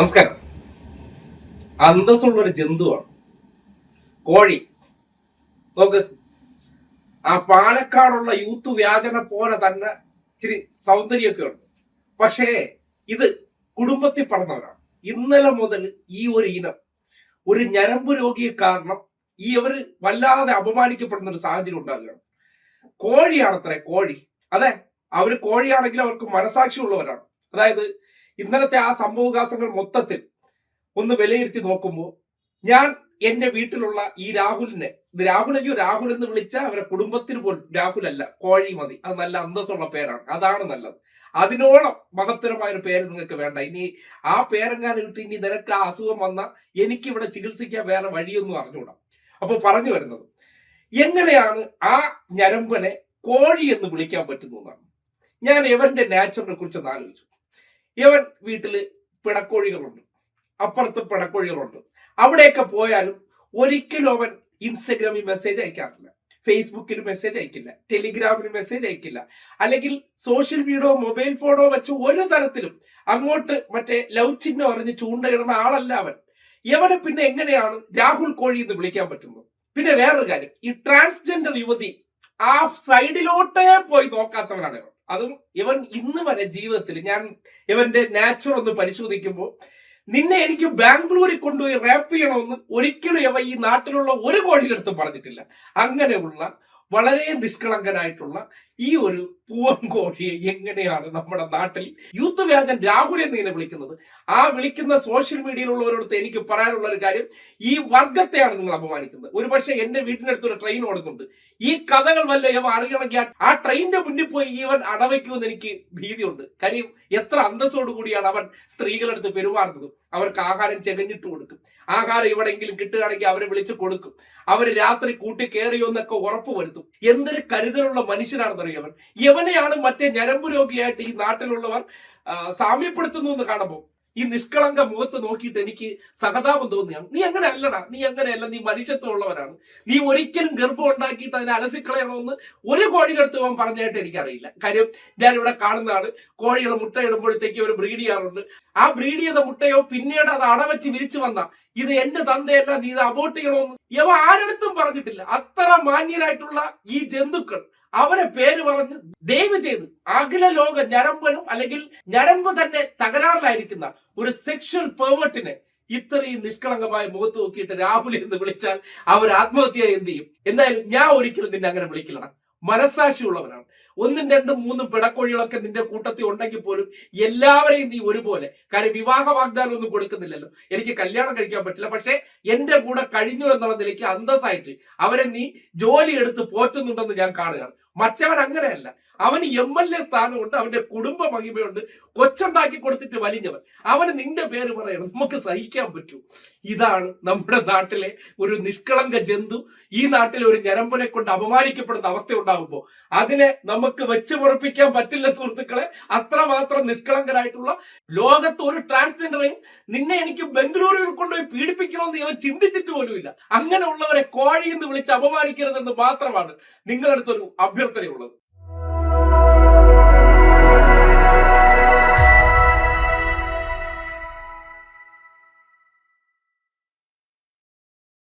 നമസ്കാരം. അന്തസ്സുള്ള ഒരു ജന്തുവാണ്. കോഴി. നോക്ക്. ആ പാലക്കാടുള്ള യൂത്ത് വ്യാജന പോലെ തന്നെ ഇച്ചിരി സൗന്ദര്യമൊക്കെ ഉണ്ട്. പക്ഷേ ഇത് കുടുംബത്തിൽ പറഞ്ഞവരാണ്. ഇന്നലെ മുതൽ ഈ ഒരു ഇനം ഒരു ഞരമ്പ് രോഗിയെ കാരണം ഈ അവർ വല്ലാതെ അപമാനിക്കപ്പെടുന്ന ഒരു സാഹചര്യം ഉണ്ടാകുകയാണ്. കോഴിയാണത്രേ കോഴി. അതെ അവർ കോഴിയാണെങ്കിൽ അവർക്ക് മനസാക്ഷി ഉള്ളവരാണ് അതായത് ഇന്നലത്തെ ആ സംഭവവികാസങ്ങൾ മൊത്തത്തിൽ ഒന്ന് വിലയിരുത്തി നോക്കുമ്പോൾ ഞാൻ എന്റെ വീട്ടിലുള്ള ഈ രാഹുലിനെ രാഹുൽ അയ്യോ രാഹുൽ എന്ന് വിളിച്ച അവരുടെ കുടുംബത്തിന് പോലും രാഹുൽ അല്ല കോഴി മതി. അത് നല്ല അന്തസ്സുള്ള പേരാണ്. അതാണ് നല്ലത്. അതിനോളം മഹത്തരമായ ഒരു പേര് നിങ്ങൾക്ക് വേണ്ട. ഇനി ആ പേരെങ്ങാനും ഇട്ട് ഇനി നിനക്ക് ആ അസുഖം വന്ന എനിക്ക് ഇവിടെ ചികിത്സിക്കാൻ വേറെ വഴിയൊന്നും അറിഞ്ഞുകൂടാ അപ്പൊ പറഞ്ഞു വരുന്നത് എങ്ങനെയാണ് ആ ഞരമ്പനെ കോഴി എന്ന് വിളിക്കാൻ പറ്റുന്നതാണ് ഞാൻ എവന്റെ നാച്ചുറിനെ കുറിച്ച് ഒന്ന് ആലോചിച്ചു. ഇവൻ വീട്ടിൽ പിടക്കോഴികളുണ്ട്. അപ്പുറത്ത് പിടക്കോഴികളുണ്ട്. അവിടെയൊക്കെ പോയാലും ഒരിക്കലും അവൻ ഇൻസ്റ്റഗ്രാമിൽ മെസ്സേജ് അയക്കാറില്ല. ഫേസ്ബുക്കിൽ മെസ്സേജ് അയക്കില്ല. ടെലിഗ്രാമിൽ മെസ്സേജ് അയക്കില്ല. അല്ലെങ്കിൽ സോഷ്യൽ മീഡിയോ മൊബൈൽ ഫോണോ വെച്ച് ഒരു തരത്തിലും അങ്ങോട്ട് മറ്റേ ലവ് ചിഹ്നം അറിഞ്ഞ് ചൂണ്ടയിടുന്ന ആളല്ല അവൻ. ഇവനെ പിന്നെ എങ്ങനെയാണ് രാഹുൽ കോഴി എന്ന് വിളിക്കാൻ പറ്റുന്നത്? പിന്നെ വേറൊരു കാര്യം. ഈ ട്രാൻസ്ജെൻഡർ യുവതി ആ സൈഡിലോട്ടേ പോയി നോക്കാത്തവനാണ് ഇവൻ. അതും ഇവൻ ഇന്ന് വരെ ജീവിതത്തിൽ ഞാൻ ഇവന്റെ നാച്ചുറൽ ഒന്ന് പരിശോധിക്കുമ്പോൾ നിന്നെ എനിക്ക് ബാംഗ്ലൂരിൽ കൊണ്ടുപോയി റാപ്പ് ചെയ്യണമെന്ന് ഒരിക്കലും ഇവ ഈ നാട്ടിലുള്ള ഒരു കോടിയിലെടുത്തും പറഞ്ഞിട്ടില്ല. അങ്ങനെയുള്ള വളരെ നിഷ്കളങ്കനായിട്ടുള്ള ഈ ഒരു പൂവം കോഴിയെ എങ്ങനെയാണ് നമ്മുടെ നാട്ടിൽ യൂത്ത് വ്യാജൻ രാഹുൽ എന്ന് ഇങ്ങനെ വിളിക്കുന്നത്? ആ വിളിക്കുന്ന സോഷ്യൽ മീഡിയയിലുള്ളവരോടത്ത് എനിക്ക് പറയാനുള്ള ഒരു കാര്യം ഈ വർഗത്തെയാണ് നിങ്ങൾ അപമാനിക്കുന്നത്. ഒരു പക്ഷേ എന്റെ വീട്ടിനടുത്ത് ഒരു ട്രെയിൻ ഓടുന്നുണ്ട്. ഈ കഥകൾ വല്ല ഇവ അറിയണമെങ്കിൽ ആ- ട്രെയിനിന്റെ മുന്നിൽ പോയി ഇവൻ അടവയ്ക്കുമെന്ന് എനിക്ക് ഭീതിയുണ്ട്. കാര്യം എത്ര അന്തസ്സോടു കൂടിയാണ് അവൻ സ്ത്രീകളെടുത്ത് പെരുമാറുന്നത്. അവർക്ക് ആഹാരം ചെകഞ്ഞിട്ട് കൊടുക്കും. ആഹാരം എവിടെയെങ്കിലും കിട്ടുകയാണെങ്കിൽ അവരെ വിളിച്ച് കൊടുക്കും. അവർ രാത്രി കൂട്ടി കയറിയോ എന്നൊക്കെ ഉറപ്പ് വരുത്തും എന്തൊരു കരുതലുള്ള മനുഷ്യനാണെന്നറിയോ? അവൻ യവനെയാണ് മറ്റേ ഞരമ്പ് രോഗിയായിട്ട് ഈ നാട്ടിലുള്ളവർ സാമ്യപ്പെടുത്തുന്നു എന്ന് കാണുമ്പോൾ ഈ നിഷ്കളങ്ക മുഖത്ത് നോക്കിയിട്ട് എനിക്ക് സഹതാപം തോന്നിയാണ് നീ അങ്ങനെ അല്ലടാ. നീ അങ്ങനെയല്ല. നീ മനുഷ്യത്വം ഉള്ളവരാണ് നീ ഒരിക്കലും ഗർഭം ഉണ്ടാക്കിയിട്ട് അതിനെ അലസിക്കളയണമെന്ന് ഒരു കോഴിയുടെ പോകാൻ പറഞ്ഞായിട്ട് എനിക്കറിയില്ല. കാര്യം ഞാൻ ഇവിടെ കാണുന്നതാണ്. കോഴികൾ മുട്ട ഇടുമ്പോഴത്തേക്ക് ഒരു ബ്രീഡ് ചെയ്യാറുണ്ട്. ആ ബ്രീഡ് ചെയ്ത മുട്ടയോ പിന്നീട് അത് അടവച്ച് വിരിച്ചു വന്ന ഇത് എന്റെ തന്തയല്ല നീ ഇത് അബോട്ട് ചെയ്യണമെന്ന് ഇവ ആരടുത്തും പറഞ്ഞിട്ടില്ല. അത്ര മാന്യരായിട്ടുള്ള ഈ ജന്തുക്കൾ അവരെ പേര് പറഞ്ഞ് ദയവ് ചെയ്ത് അഖില ലോക ഞരമ്പനും അല്ലെങ്കിൽ ഞരമ്പ് തന്നെ തകരാറിലായിരിക്കുന്ന ഒരു സെക്ഷൽ പേവേർട്ടിനെ ഇത്രയും നിഷ്കളങ്കമായ മുഖത്ത് നോക്കിയിട്ട് രാഹുൽ എന്ന് വിളിച്ചാൽ അവർ ആത്മഹത്യ എന്ത് ചെയ്യും? എന്തായാലും ഞാൻ ഒരിക്കലും നിന്നെ അങ്ങനെ വിളിക്കില്ലടാ. മനസാക്ഷിയുള്ളവനാണ് ഒന്നും രണ്ടും മൂന്നും പിടക്കോഴികളൊക്കെ നിന്റെ കൂട്ടത്തിൽ ഉണ്ടെങ്കിൽ പോലും എല്ലാവരെയും നീ ഒരുപോലെ. കാര്യം വിവാഹ വാഗ്ദാനം ഒന്നും കൊടുക്കുന്നില്ലല്ലോ. എനിക്ക് കല്യാണം കഴിക്കാൻ പറ്റില്ല. പക്ഷെ എന്റെ കൂടെ കഴിഞ്ഞു എന്നുള്ള നിലയ്ക്ക് അന്തസ്സായിട്ട് അവരെ നീ ജോലി എടുത്ത് പോറ്റുന്നുണ്ടെന്ന് ഞാൻ കാണുകയാണ്. മറ്റവൻ അങ്ങനെയല്ല. അവന് എം എൽ എ സ്ഥാനമുണ്ട് അവന്റെ കുടുംബ മഹിമയുണ്ട്. കൊച്ചുണ്ടാക്കി കൊടുത്തിട്ട് വലിഞ്ഞവൻ. അവന് നിന്റെ പേര് പറയണം. നമുക്ക് സഹിക്കാൻ പറ്റൂ. ഇതാണ് നമ്മുടെ നാട്ടിലെ ഒരു നിഷ്കളങ്ക ജന്തു. ഈ നാട്ടിലെ ഒരു ഞരമ്പനെ കൊണ്ട് അപമാനിക്കപ്പെടുന്ന അവസ്ഥ ഉണ്ടാകുമ്പോൾ അതിനെ നമുക്ക് വെച്ച് പൊറപ്പിക്കാൻ പറ്റില്ല സുഹൃത്തുക്കളെ. അത്രമാത്രം നിഷ്കളങ്കരായിട്ടുള്ള ലോകത്ത് ഒരു ട്രാൻസ്ജെൻഡറെയും നിന്നെ എനിക്ക് ബംഗളൂരുവിൽ കൊണ്ടുപോയി പീഡിപ്പിക്കണമെന്ന് ഇവൻ ചിന്തിച്ചിട്ട് പോലുമില്ല. അങ്ങനെയുള്ളവരെ കോഴി എന്ന് വിളിച്ച് അപമാനിക്കരുതെന്ന് മാത്രമാണ് നിങ്ങളടുത്തൊരു അഭ്യർത്ഥനയുള്ളത്.